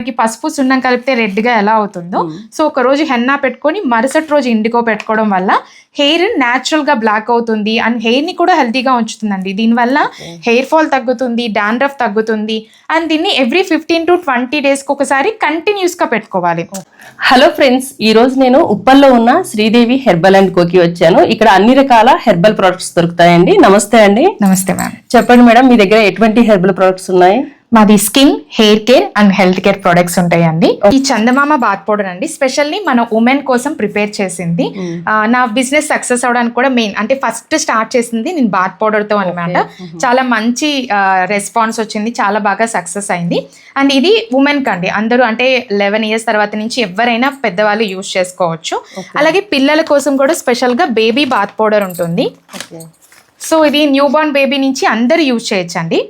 మనకి పసుపు సున్నం కలిపితే రెడ్గా ఎలా అవుతుందో. సో ఒక రోజు హెన్నా పెట్టుకొని మరుసటి రోజు ఇండిగో పెట్టుకోవడం వల్ల హెయిర్ న్యాచురల్గా బ్లాక్ అవుతుంది అండ్ హెయిర్ని కూడా హెల్తీగా ఉంచుతుందండి. దీనివల్ల హెయిర్ ఫాల్ తగ్గుతుంది డాండ్రఫ్ తగ్గుతుంది అండ్ దీన్ని ఎవ్రీ ఫిఫ్టీన్ టు ట్వంటీ డేస్కి ఒకసారి కంటిన్యూస్గా పెట్టుకోవాలి. హలో ఫ్రెండ్స్ ఈ రోజు నేను ఉప్పల్లో ఉన్న శ్రీదేవి హెర్బల్ అండ్ కోకి వచ్చాను. ఇక్కడ అన్ని రకాల హెర్బల్ ప్రొడక్ట్స్ దొరుకుతాయండి. నమస్తే అండి. నమస్తే మ్యామ్. చెప్పండి మేడం మీ దగ్గర ఎటువంటి హెర్బల్ ప్రొడక్ట్స్ ఉన్నాయి? మాది skin hair care and health care products ఉంటాయండి. ఈ చందమామ బాత్ పౌడర్ అండి. స్పెషల్లీ మన ఉమెన్ కోసం ప్రిపేర్ చేసింది. నా బిజినెస్ సక్సెస్ అవడానికి కూడా మెయిన్ అంటే ఫస్ట్ స్టార్ట్ చేసింది నేను బాత్ పౌడర్తో అనమాట చాలా మంచి రెస్పాన్స్ వచ్చింది. చాలా బాగా సక్సెస్ అయింది. అండ్ ఇది ఉమెన్ కండి అందరూ అంటే లెవెన్ ఇయర్స్ తర్వాత నుంచి ఎవరైనా పెద్దవాళ్ళు యూజ్ చేసుకోవచ్చు. అలాగే పిల్లల కోసం కూడా స్పెషల్గా బేబీ బాత్ పౌడర్ ఉంటుంది. సో ఇది న్యూ బార్న్ బేబీ నుంచి అందరూ యూజ్ చేయొచ్చండి.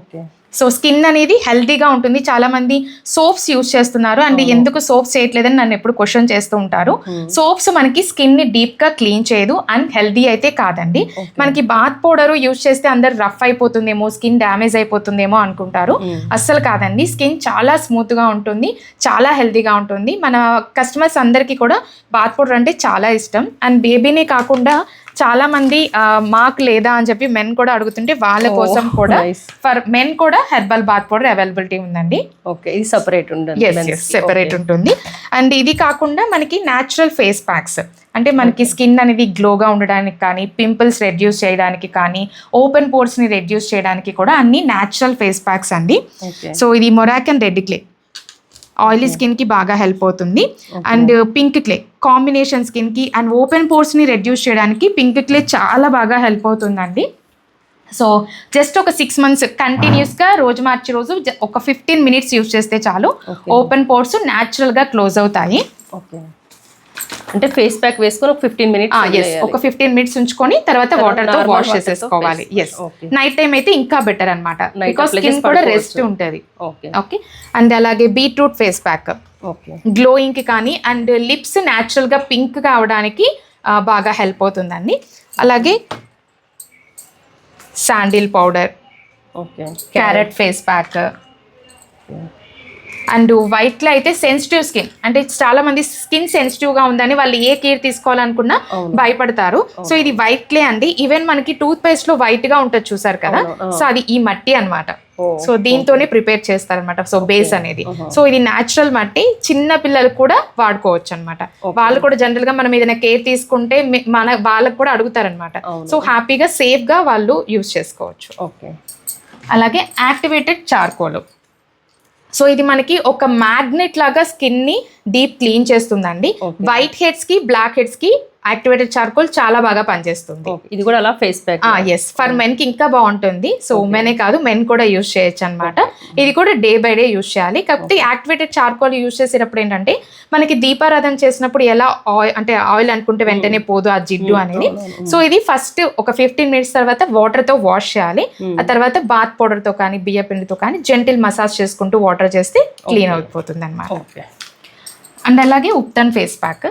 ఓకే. సో స్కిన్ అనేది హెల్తీగా ఉంటుంది. చాలా మంది సోప్స్ యూజ్ చేస్తున్నారు. అండ్ ఎందుకు సోప్స్ చేయట్లేదని నన్ను ఎప్పుడు క్వశ్చన్ చేస్తూ ఉంటారు. సోప్స్ మనకి స్కిన్ని డీప్గా క్లీన్ చేయదు. అండ్ హెల్దీ అయితే కాదండి. మనకి బాత్ పౌడర్ యూజ్ చేస్తే అందరు రఫ్ అయిపోతుందేమో స్కిన్ డ్యామేజ్ అయిపోతుందేమో అనుకుంటారు. అస్సలు కాదండి. స్కిన్ చాలా స్మూత్గా ఉంటుంది. చాలా హెల్తీగా ఉంటుంది. మన కస్టమర్స్ అందరికీ కూడా బాత్ పౌడర్ అంటే చాలా ఇష్టం. అండ్ బేబీనే కాకుండా చాలా మంది మాకు లేదా అని చెప్పి మెన్ కూడా అడుగుతుంటే వాళ్ళ కోసం కూడా. ఫర్ మెన్ కూడా హెర్బల్ బాత్ పౌడర్ అవైలబిలిటీ ఉందండి. ఓకే ఇది సపరేట్ ఉండదు సెపరేట్ ఉంటుంది. అండ్ ఇది కాకుండా మనకి న్యాచురల్ ఫేస్ ప్యాక్స్ అంటే మనకి స్కిన్ అనేది గ్లోగా ఉండడానికి కానీ పింపుల్స్ రెడ్యూస్ చేయడానికి కానీ ఓపెన్ పోర్స్ని రెడ్యూస్ చేయడానికి కూడా అన్ని న్యాచురల్ ఫేస్ ప్యాక్స్ అండి. సో ఇది మొరాకన్ రెడ్ క్లే ఆయిలీ స్కిన్కి బాగా హెల్ప్ అవుతుంది. అండ్ పింక్ క్లే కాంబినేషన్ స్కిన్కి అండ్ ఓపెన్ పోర్స్ని రెడ్యూస్ చేయడానికి పింక్ క్లే చాలా బాగా హెల్ప్ అవుతుందండి. సో జస్ట్ ఒక సిక్స్ మంత్స్ కంటిన్యూస్గా రోజు మార్చి రోజు ఒక ఫిఫ్టీన్ మినిట్స్ యూస్ చేస్తే చాలు. ఓపెన్ పోర్స్ న్యాచురల్గా క్లోజ్ అవుతాయి. ఓకే అంటే ఫేస్ ప్యాక్ వేసుకొని ఒక ఫిఫ్టీన్ మినిట్స్ ఒక ఫిఫ్టీన్ మినిట్స్ ఉంచుకొని తర్వాత వాటర్తో వాష్ చేసేసుకోవాలి. ఎస్. నైట్ టైం అయితే ఇంకా బెటర్ అనమాట బికాస్ స్కిన్ కూడా. రెస్ట్ ఉంటుంది. ఓకే ఓకే అండ్ అలాగే బీట్రూట్ ఫేస్ ప్యాక్ ఓకే గ్లోయింగ్కి కానీ అండ్ లిప్స్ న్యాచురల్గా పింక్ ఆ, బాగా హెల్ప్ అవుతుందండి. అలాగే sandal powder okay carrot face pack and వైట్లో అయితే సెన్సిటివ్ స్కిన్ అంటే చాలా మంది స్కిన్ సెన్సిటివ్గా ఉందని వాళ్ళు ఏ కేర్ తీసుకోవాలనుకున్నా. భయపడతారు. సో ఇది వైట్ క్లే అండి. ఈవెన్ మనకి టూత్ పేస్ట్లో వైట్గా ఉంటుంది చూసారు కదా. సో అది ఈ మట్టి అన్నమాట. ఓ, సో దీంతోనే ప్రిపేర్ చేస్తారనమాట సో బేస్ అనేది. సో ఇది న్యాచురల్ మట్టి. చిన్న పిల్లలు కూడా వాడుకోవచ్చు అనమాట. వాళ్ళు కూడా జనరల్గా మనం ఏదైనా కేర్ తీసుకుంటే మన వాళ్ళకి కూడా అడుగుతారనమాట. సో హ్యాపీగా సేఫ్గా వాళ్ళు యూజ్ చేసుకోవచ్చు. ఓకే. అలాగే యాక్టివేటెడ్ చార్కోల్ సో ఇది మనకి ఒక మ్యాగ్నెట్ లాగా స్కిన్ని డీప్ క్లీన్ చేస్తుందండి. వైట్ హెడ్స్కి బ్లాక్ హెడ్స్కి యాక్టివేటెడ్ చార్కోల్ చాలా బాగా పనిచేస్తుంది. ఇది కూడా అలా ఫేస్ ప్యాక్ ఎస్ ఫర్ మెన్కి ఇంకా బాగుంటుంది. సో ఉమెనే కాదు మెన్ కూడా యూజ్ చేయొచ్చు అనమాట ఇది కూడా డే బై డే యూజ్ చేయాలి. కాకపోతే యాక్టివేటెడ్ చార్కోల్ యూజ్ చేసేటప్పుడు ఏంటంటే మనకి దీపారాధన చేసినప్పుడు ఎలా ఆయిల్ అంటే ఆయిల్ అనుకుంటే వెంటనే పోదు ఆ జిడ్డు అనేది. సో ఇది ఫస్ట్ ఒక ఫిఫ్టీన్ మినిట్స్ తర్వాత వాటర్తో వాష్ చేయాలి. ఆ తర్వాత బాత్ పౌడర్తో కానీ బియ్య పిండితో కానీ జెంటిల్ మసాజ్ చేసుకుంటూ వాటర్ చేస్తే క్లీన్ అయిపోతుంది అనమాట అండ్ అలాగే ఉప్తన్ ఫేస్ ప్యాక్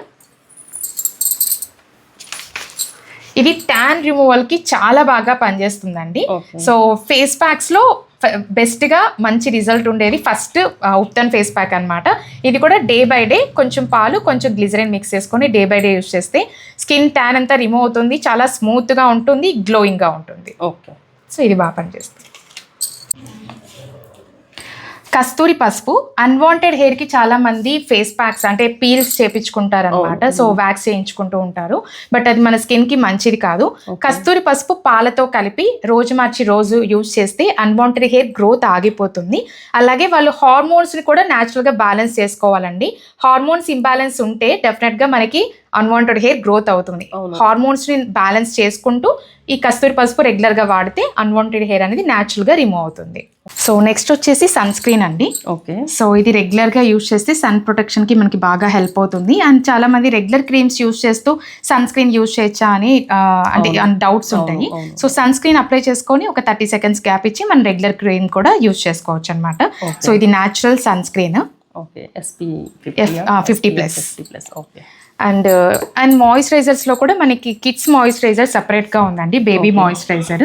ఇది ట్యాన్ రిమూవల్కి చాలా బాగా పనిచేస్తుందండి. సో ఫేస్ ప్యాక్స్లో బెస్ట్గా మంచి రిజల్ట్ ఉండేది. ఫస్ట్ ఉప్తన్ ఫేస్ ప్యాక్ అన్నమాట. ఇది కూడా డే బై డే కొంచెం పాలు కొంచెం గ్లిజరిన్ మిక్స్ చేసుకొని డే బై డే యూస్ చేస్తే స్కిన్ ట్యాన్ అంతా రిమూవ్ అవుతుంది చాలా స్మూత్గా ఉంటుంది గ్లోయింగ్గా ఉంటుంది. ఓకే. సో ఇది బాగా పనిచేస్తుంది. కస్తూరి పసుపు అన్వాంటెడ్ హెయిర్కి చాలా మంది ఫేస్ ప్యాక్స్ అంటే పీల్స్ చేపించుకుంటారు అనమాట సో వ్యాక్స్ చేయించుకుంటూ ఉంటారు. బట్ అది మన స్కిన్కి మంచిది కాదు. కస్తూరి పసుపు పాలతో కలిపి రోజు మార్చి రోజు యూజ్ చేస్తే అన్వాంటెడ్ హెయిర్ గ్రోత్ ఆగిపోతుంది. అలాగే వాళ్ళు హార్మోన్స్ని కూడా న్యాచురల్గా బ్యాలెన్స్ చేసుకోవాలండి. హార్మోన్స్ ఇంబ్యాలెన్స్ ఉంటే డెఫినెట్గా మనకి అన్వాంటెడ్ హెయిర్ గ్రోత్ అవుతుంది. అవును. హార్మోన్స్ని బ్యాలెన్స్ చేసుకుంటూ ఈ కస్తూరి పసుపు రెగ్యులర్గా వాడితే అన్వాంటెడ్ హెయిర్ అనేది న్యాచురల్గా రిమూవ్ అవుతుంది. సో నెక్స్ట్ వచ్చేసి సన్ స్క్రీన్ అండి. ఓకే. సో ఇది రెగ్యులర్గా యూస్ చేస్తే సన్ ప్రొటెక్షన్కి మనకి బాగా హెల్ప్ అవుతుంది. అండ్ చాలా మంది రెగ్యులర్ క్రీమ్స్ యూస్ చేస్తూ సన్ స్క్రీన్ యూస్ చేయొచ్చా అని అంటే డౌట్స్ ఉంటాయి. సో సన్ స్క్రీన్ అప్లై చేసుకొని ఒక థర్టీ సెకండ్స్ గ్యాప్ ఇచ్చి మన రెగ్యులర్ క్రీమ్ కూడా యూస్ చేసుకోవచ్చు అనమాట. సో ఇది natural sunscreen okay SP 50 plus. Fifty plus okay. And and మాయిశ్చరైజర్స్లో కూడా మనకి కిడ్స్ మాయిశ్చరైజర్ సెపరేట్గా ఉందండి బేబీ. మాయిశ్చరైజర్.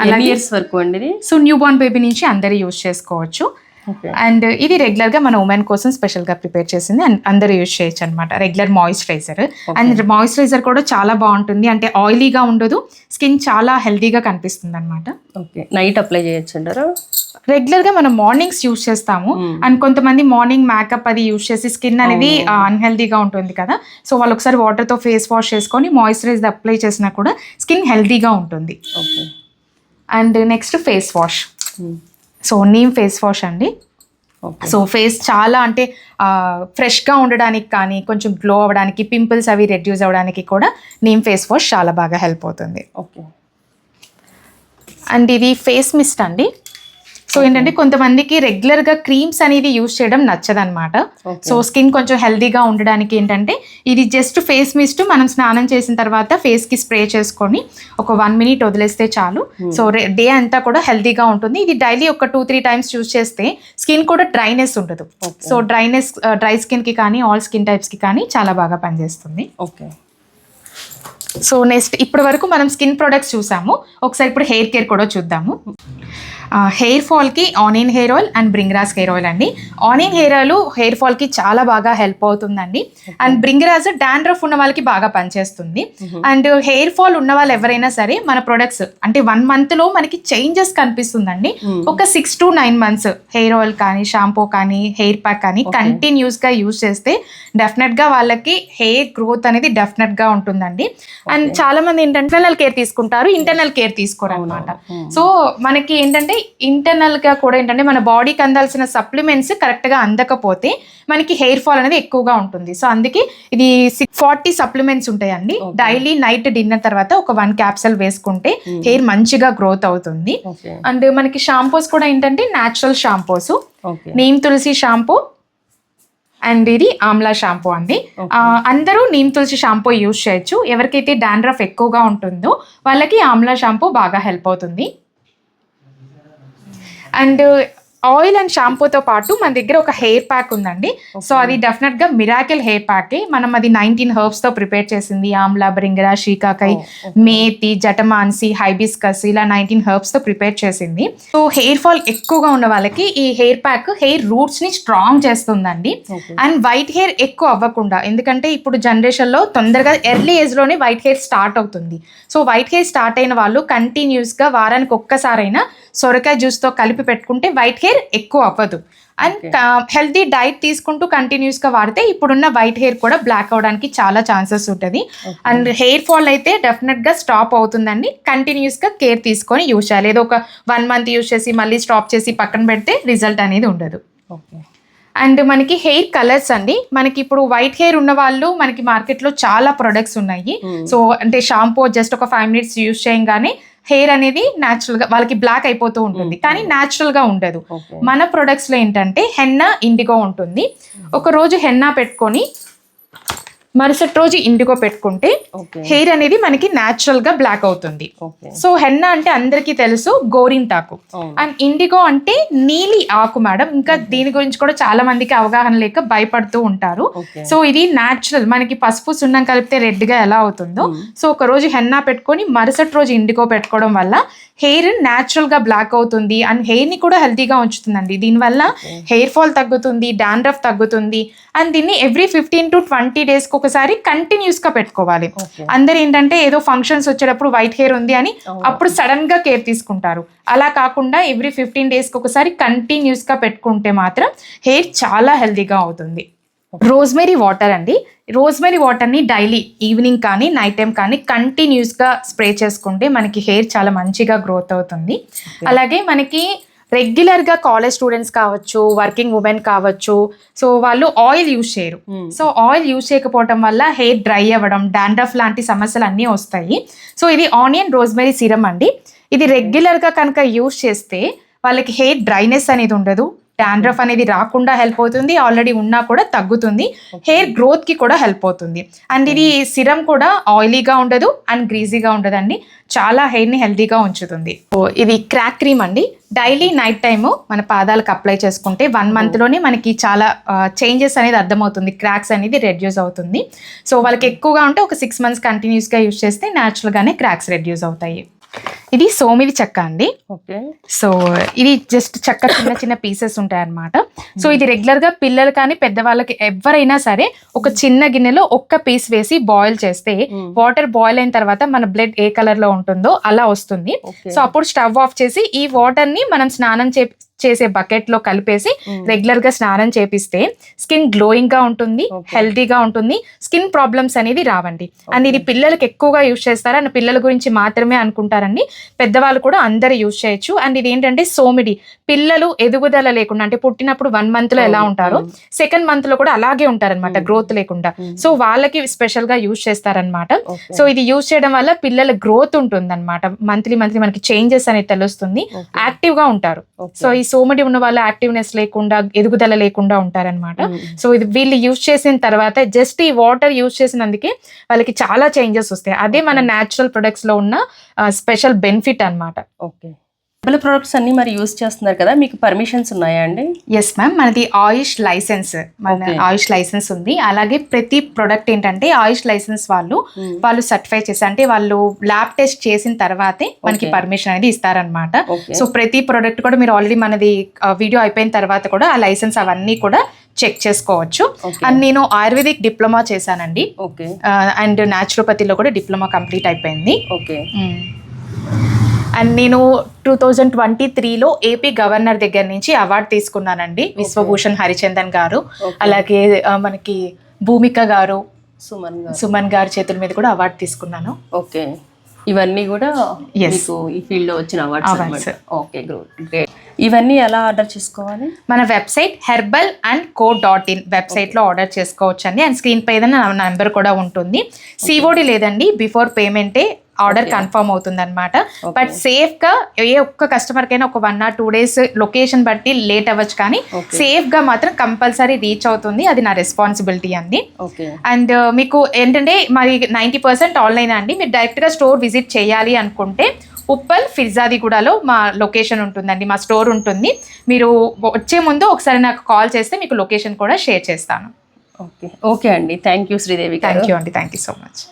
అలాగే ఇయర్స్ వరకు అండి సో న్యూ బార్న్ బేబీ నుంచి అందరూ యూస్ చేసుకోవచ్చు. అండ్ ఇది రెగ్యులర్గా మన ఉమెన్ కోసం స్పెషల్గా ప్రిపేర్ చేసింది అండ్ అందరూ యూజ్ చేయొచ్చు అనమాట రెగ్యులర్ మాయిశ్చరైజర్ అండ్ మాయిశ్చరైజర్ కూడా చాలా బాగుంటుంది. అంటే ఆయిలీగా ఉండదు స్కిన్ చాలా హెల్తీగా కనిపిస్తుంది అనమాట ఓకే నైట్ అప్లై చేయొచ్చు అంటారా? రెగ్యులర్గా మనం మార్నింగ్స్ యూజ్ చేస్తాము. అండ్ కొంతమంది మార్నింగ్ మేకప్ అది యూజ్ చేసి స్కిన్ అనేది అన్హెల్దీగా ఉంటుంది కదా. సో వాళ్ళు ఒకసారి వాటర్తో ఫేస్ వాష్ చేసుకొని మాయిశ్చరైజర్ అప్లై చేసినా కూడా స్కిన్ హెల్తీగా ఉంటుంది. Okay and next face wash so neem face wash అండి. ఓకే. సో ఫేస్ చాలా అంటే ఫ్రెష్గా ఉండడానికి కానీ కొంచెం గ్లో అవ్వడానికి పింపుల్స్ అవి రెడ్యూస్ అవ్వడానికి కూడా నీమ్ ఫేస్ వాష్ చాలా బాగా హెల్ప్ అవుతుంది. ఓకే. అండ్ ఇది ఫేస్ మిస్ట్ అండి. సో ఏంటంటే కొంతమందికి రెగ్యులర్గా క్రీమ్స్ అనేది యూస్ చేయడం నచ్చదన్నమాట. Okay. సో స్కిన్ కొంచెం హెల్తీగా ఉండడానికి ఏంటంటే ఇది జస్ట్ ఫేస్ మిస్ట్ మనం స్నానం చేసిన తర్వాత ఫేస్కి స్ప్రే చేసుకొని ఒక వన్ మినిట్ వదిలేస్తే చాలు. సో డే అంతా కూడా హెల్తీగా ఉంటుంది. ఇది డైలీ ఒక టూ త్రీ టైమ్స్ యూస్ చేస్తే స్కిన్ కూడా డ్రైనెస్ ఉండదు. సో డ్రైనెస్ డ్రై స్కిన్కి కానీ ఆల్ స్కిన్ టైప్స్కి కానీ చాలా బాగా పనిచేస్తుంది. ఓకే. సో నెక్స్ట్ ఇప్పటి వరకు మనం స్కిన్ ప్రొడక్ట్స్ చూసాము. ఒకసారి ఇప్పుడు హెయిర్ కేర్ కూడా చూద్దాము. హెయిర్ ఫాల్కి ఆనియన్ హెయిర్ ఆయిల్ అండ్ బ్రింగ్రాస్ హెయిర్ ఆయిల్ అండి. ఆనియన్ హెయిర్ ఆయిల్ హెయిర్ ఫాల్కి చాలా బాగా హెల్ప్ అవుతుందండి. అండ్ బ్రింగ్రాస్ డాండ్రఫ్ ఉన్న వాళ్ళకి బాగా పనిచేస్తుంది. అండ్ హెయిర్ ఫాల్ ఉన్న వాళ్ళు ఎవరైనా సరే మన ప్రొడక్ట్స్ అంటే వన్ మంత్లో మనకి చేంజెస్ కనిపిస్తుందండి. ఒక six to nine months hair oil కానీ షాంపూ కానీ హెయిర్ ప్యాక్ కానీ కంటిన్యూస్గా యూజ్ చేస్తే డెఫినెట్గా వాళ్ళకి హెయిర్ గ్రోత్ అనేది డెఫినెట్గా ఉంటుందండి. అండ్ చాలా మంది ఏంటంటే ఇంటర్నల్ కేర్ తీసుకుంటారు ఇంటర్నల్ కేర్ తీసుకోరు అనమాట సో మనకి ఏంటంటే ఇంటర్నల్గా కూడా ఏంటంటే మన బాడీకి అందాల్సిన సప్లిమెంట్స్ కరెక్ట్గా అందకపోతే మనకి హెయిర్ ఫాల్ అనేది ఎక్కువగా ఉంటుంది. సో అందుకే ఇది ఫార్టీ సప్లిమెంట్స్ ఉంటాయండి. డైలీ నైట్ డిన్నర్ తర్వాత ఒక వన్ క్యాప్సల్ వేసుకుంటే హెయిర్ మంచిగా గ్రోత్ అవుతుంది. అండ్ మనకి షాంపూస్ కూడా ఏంటంటే natural shampoos neem Tulasi shampoo and ఇది ఆమ్లా షాంపూ అండి. అందరూ నీమ్ తులసి షాంపూ యూజ్ చేయొచ్చు. ఎవరికైతే డాండ్రఫ్ ఎక్కువగా ఉంటుందో వాళ్ళకి ఆమ్లా షాంపూ బాగా హెల్ప్ అవుతుంది. అండ్ ఆయిల్ అండ్ షాంపూతో పాటు మన దగ్గర ఒక హెయిర్ ప్యాక్ ఉందండి. సో అది డెఫినెట్గా మిరాకిల్ హెయిర్ ప్యాకే. మనం అది నైన్టీన్ హర్బ్స్తో ప్రిపేర్ చేసింది. ఆమ్లా బ్రింగరా షీకాకాయ్ మేతి జటమాన్సి హైబిస్కస్ ఇలా నైన్టీన్ హర్బ్స్తో ప్రిపేర్ చేసింది. సో హెయిర్ ఫాల్ ఎక్కువగా ఉన్న వాళ్ళకి ఈ హెయిర్ ప్యాక్ హెయిర్ రూట్స్ని స్ట్రాంగ్ చేస్తుందండి. అండ్ వైట్ హెయిర్ ఎక్కువ అవ్వకుండా ఎందుకంటే ఇప్పుడు జనరేషన్లో తొందరగా ఎర్లీ ఏజ్లోనే వైట్ హెయిర్ స్టార్ట్ అవుతుంది. సో వైట్ హెయిర్ స్టార్ట్ అయిన వాళ్ళు కంటిన్యూస్గా వారానికి ఒక్కసారైనా సొరకాయ జ్యూస్తో కలిపి పెట్టుకుంటే వైట్ హెయిర్ ఎక్కువ అవ్వదు అండ్ హెల్తీ డైట్ తీసుకుంటూ కంటిన్యూస్గా వాడితే ఇప్పుడున్న వైట్ హెయిర్ కూడా బ్లాక్ అవడానికి చాలా ఛాన్సెస్ ఉంటుంది. అండ్ హెయిర్ ఫాల్ అయితే డెఫినెట్గా స్టాప్ అవుతుందండి. కంటిన్యూస్గా కేర్ తీసుకొని యూజ్ చేయాలి. ఏదో ఒక వన్ మంత్ యూజ్ చేసి మళ్ళీ స్టాప్ చేసి పక్కన పెడితే రిజల్ట్ అనేది ఉండదు. ఓకే. అండ్ మనకి హెయిర్ కలర్స్ అండి. మనకి ఇప్పుడు వైట్ హెయిర్ ఉన్న వాళ్ళు మనకి మార్కెట్లో చాలా ప్రొడక్ట్స్ ఉన్నాయి. సో అంటే షాంపూ జస్ట్ ఒక ఫైవ్ మినిట్స్ యూస్ చేయగానే హెయిర్ అనేది గా వాళ్ళకి బ్లాక్ అయిపోతూ ఉంటుంది. కానీ గా ఉండదు. మన ప్రొడక్ట్స్లో ఏంటంటే హెన్నా ఇండిగో ఉంటుంది. ఒక రోజు హెన్నా పెట్టుకొని మరుసటి రోజు ఇండిగో పెట్టుకుంటే హెయిర్ అనేది మనకి natural గా బ్లాక్ అవుతుంది. సో హెన్నా అంటే అందరికీ తెలుసు గోరింటాకు. అండ్ ఇండిగో అంటే నీలి ఆకు మేడం. ఇంకా దీని గురించి కూడా చాలా మందికి అవగాహన లేక భయపడుతూ ఉంటారు. సో ఇది న్యాచురల్ మనకి పసుపు సున్నం కలిపితే రెడ్గా ఎలా అవుతుందో. సో ఒక రోజు హెన్నా పెట్టుకొని మరుసటి రోజు ఇండిగో పెట్టుకోవడం వల్ల హెయిర్ న్యాచురల్గా బ్లాక్ అవుతుంది అండ్ హెయిర్ని కూడా హెల్తీగా ఉంచుతుందండి. దీనివల్ల హెయిర్ ఫాల్ తగ్గుతుంది డాండ్రఫ్ తగ్గుతుంది అండ్ దీన్ని ఎవ్రీ ఫిఫ్టీన్ టు ట్వంటీ డేస్కి ఒకసారి కంటిన్యూస్గా పెట్టుకోవాలి. అందరు ఏంటంటే ఏదో ఫంక్షన్స్ వచ్చేటప్పుడు వైట్ హెయిర్ ఉంది అని అప్పుడు సడన్గా కేర్ తీసుకుంటారు. అలా కాకుండా ఎవ్రీ ఫిఫ్టీన్ డేస్కి ఒకసారి కంటిన్యూస్గా పెట్టుకుంటే మాత్రం హెయిర్ చాలా హెల్దీగా అవుతుంది. రోజ్మెరీ వాటర్ అండి. రోజ్మెరీ వాటర్ని డైలీ ఈవినింగ్ కానీ నైట్ టైం కానీ కంటిన్యూస్గా స్ప్రే చేసుకుంటే మనకి హెయిర్ చాలా మంచిగా గ్రోత్ అవుతుంది. అలాగే మనకి రెగ్యులర్గా కాలేజ్ స్టూడెంట్స్ కావచ్చు వర్కింగ్ ఉమెన్ కావచ్చు సో వాళ్ళు ఆయిల్ యూజ్ చేయరు. సో ఆయిల్ యూజ్ చేయకపోవడం వల్ల హెయిర్ డ్రై అవ్వడం డాండ్రఫ్ లాంటి సమస్యలు అన్నీ వస్తాయి. సో ఇది ఆనియన్ రోజ్మెరీ సిరం అండి. ఇది రెగ్యులర్గా కనుక యూజ్ చేస్తే వాళ్ళకి హెయిర్ డ్రైనెస్ అనేది ఉండదు. డాండ్రఫ్ అనేది రాకుండా హెల్ప్ అవుతుంది ఆల్రెడీ ఉన్నా కూడా తగ్గుతుంది హెయిర్ గ్రోత్కి కూడా హెల్ప్ అవుతుంది. అండ్ ఇది సిరం కూడా ఆయిలీగా ఉండదు అండ్ గ్రీజీగా ఉండదండి చాలా హెయిర్ని హెల్తీగా ఉంచుతుంది. ఇది క్రాక్ క్రీమ్ అండి. డైలీ నైట్ టైము మన పాదాలకు అప్లై చేసుకుంటే వన్ మంత్లోనే మనకి చాలా చేంజెస్ అనేది అర్థమవుతుంది క్రాక్స్ అనేది రెడ్యూస్ అవుతుంది. సో వాళ్ళకి ఎక్కువగా ఉంటే ఒక సిక్స్ మంత్స్ కంటిన్యూస్గా యూస్ చేస్తే న్యాచురల్గానే క్రాక్స్ రెడ్యూస్ అవుతాయి. ఇది సోమిది చెక్క అండి. ఓకే. సో ఇది జస్ట్ చెక్క చిన్న చిన్న పీసెస్ ఉంటాయి అన్నమాట సో ఇది రెగ్యులర్గా పిల్లలు కానీ పెద్దవాళ్ళకి ఎవరైనా సరే ఒక చిన్న గిన్నెలో ఒక్క పీస్ వేసి బాయిల్ చేస్తే వాటర్ బాయిల్ అయిన తర్వాత మన బ్లడ్ ఏ కలర్లో ఉంటుందో అలా వస్తుంది. సో అప్పుడు స్టవ్ ఆఫ్ చేసి ఈ వాటర్ని మనం స్నానం చే చేసే బకెట్లో కలిపేసి రెగ్యులర్గా స్నానం చేపిస్తే స్కిన్ గ్లోయింగ్గా ఉంటుంది. హెల్తీగా ఉంటుంది స్కిన్ ప్రాబ్లమ్స్ అనేది రావండి. అండ్ ఇది పిల్లలకి ఎక్కువగా యూజ్ చేస్తారు? అండ్ పిల్లల గురించి మాత్రమే అనుకుంటారండి. పెద్దవాళ్ళు కూడా అందరు యూజ్ చేయొచ్చు. అండ్ ఇది ఏంటంటే సోమిడి పిల్లలు ఎదుగుదల లేకుండా అంటే పుట్టినప్పుడు వన్ మంత్లో ఎలా ఉంటారో సెకండ్ మంత్లో కూడా అలాగే ఉంటారన్నమాట గ్రోత్ లేకుండా. సో వాళ్ళకి స్పెషల్గా యూజ్ చేస్తారనమాట సో ఇది యూజ్ చేయడం వల్ల పిల్లల గ్రోత్ ఉంటుంది అనమాట మంత్లీ మంత్లీ మనకి చేంజెస్ అనేది తెలుస్తుంది. యాక్టివ్గా ఉంటారు. సో ఈ సోమడి ఉన్న వాళ్ళ యాక్టివ్నెస్ లేకుండా ఎదుగుదల లేకుండా ఉంటారన్నమాట. సో ఇది వీళ్ళు యూజ్ చేసిన తర్వాత జస్ట్ ఈ వాటర్ యూజ్ చేసినందుకే వాళ్ళకి చాలా చేంజెస్ వస్తాయి. అదే మన న్యాచురల్ ప్రొడక్ట్స్లో ఉన్న స్పెషల్ బెనిఫిట్ అన్నమాట. ఓకే. హెర్బల్ ప్రొడక్ట్స్ అన్ని మరి యూస్ చేస్తున్నారు కదా మీకు పర్మిషన్స్ ఉన్నాయా అండి? ఎస్ మ్యామ్ మనది ఆయుష్ లైసెన్స్ మన. ఆయుష్ లైసెన్స్ ఉంది. అలాగే ప్రతి ప్రొడక్ట్ ఏంటంటే ఆయుష్ లైసెన్స్ వాళ్ళు వాళ్ళు సర్టిఫై చేసి అంటే వాళ్ళు ల్యాబ్ టెస్ట్ చేసిన తర్వాతే మనకి. పర్మిషన్ అనేది ఇస్తారనమాట సో ప్రతి ప్రోడక్ట్ కూడా మీరు ఆల్రెడీ మనది వీడియో అయిపోయిన తర్వాత కూడా ఆ లైసెన్స్ అవన్నీ కూడా చెక్ చేసుకోవచ్చు. అండ్ నేను ఆయుర్వేదిక్ డిప్లొమా చేశానండి. అండ్ న్యాచురోపతిలో కూడా డిప్లొమా కంప్లీట్ అయిపోయింది. ఓకే అండ్ నేను టూ థౌజండ్ ట్వంటీ త్రీలో ఏపీ గవర్నర్ దగ్గర నుంచి అవార్డు తీసుకున్నానండి విశ్వభూషణ్ హరిచందన్ గారు. అలాగే మనకి భూమిక గారు సుమన్ సుమన్ గారి చేతుల మీద కూడా అవార్డు తీసుకున్నాను. ఓకే ఇవన్నీ కూడా. మీకు ఈ ఫీల్డ్లో వచ్చిన అవార్డ్స్ ఓకే గ్రేట్ ఇవన్నీ ఎలా ఆర్డర్ చేసుకోవాలి? మన website herbal and co dot in వెబ్సైట్లో ఆర్డర్ చేసుకోవచ్చు అండి అండ్ స్క్రీన్ పైన నా నెంబర్ కూడా ఉంటుంది. సిఓడి లేదండి బిఫోర్ పేమెంటే ఆర్డర్ కన్ఫర్మ్ అవుతుంది అనమాట బట్ సేఫ్గా ఏ ఒక్క కస్టమర్ కైనా ఒక one or two days location బట్టి లేట్ అవ్వచ్చు కానీ. సేఫ్గా మాత్రం కంపల్సరీ రీచ్ అవుతుంది. అది నా రెస్పాన్సిబిలిటీ అండి. అండ్ మీకు ఏంటంటే మరి నైంటీ పర్సెంట్ ఆన్లైన్ అండి. మీరు డైరెక్ట్గా స్టోర్ విజిట్ చేయాలి అనుకుంటే ఉప్పల్ ఫిర్జాదిగూడలో మా లొకేషన్ ఉంటుందండి. మా స్టోర్ ఉంటుంది. మీరు వచ్చే ముందు ఒకసారి నాకు కాల్ చేస్తే మీకు లొకేషన్ కూడా షేర్ చేస్తాను. ఓకే ఓకే అండి. Thank you Sridevi thank you అండి. Thank you so much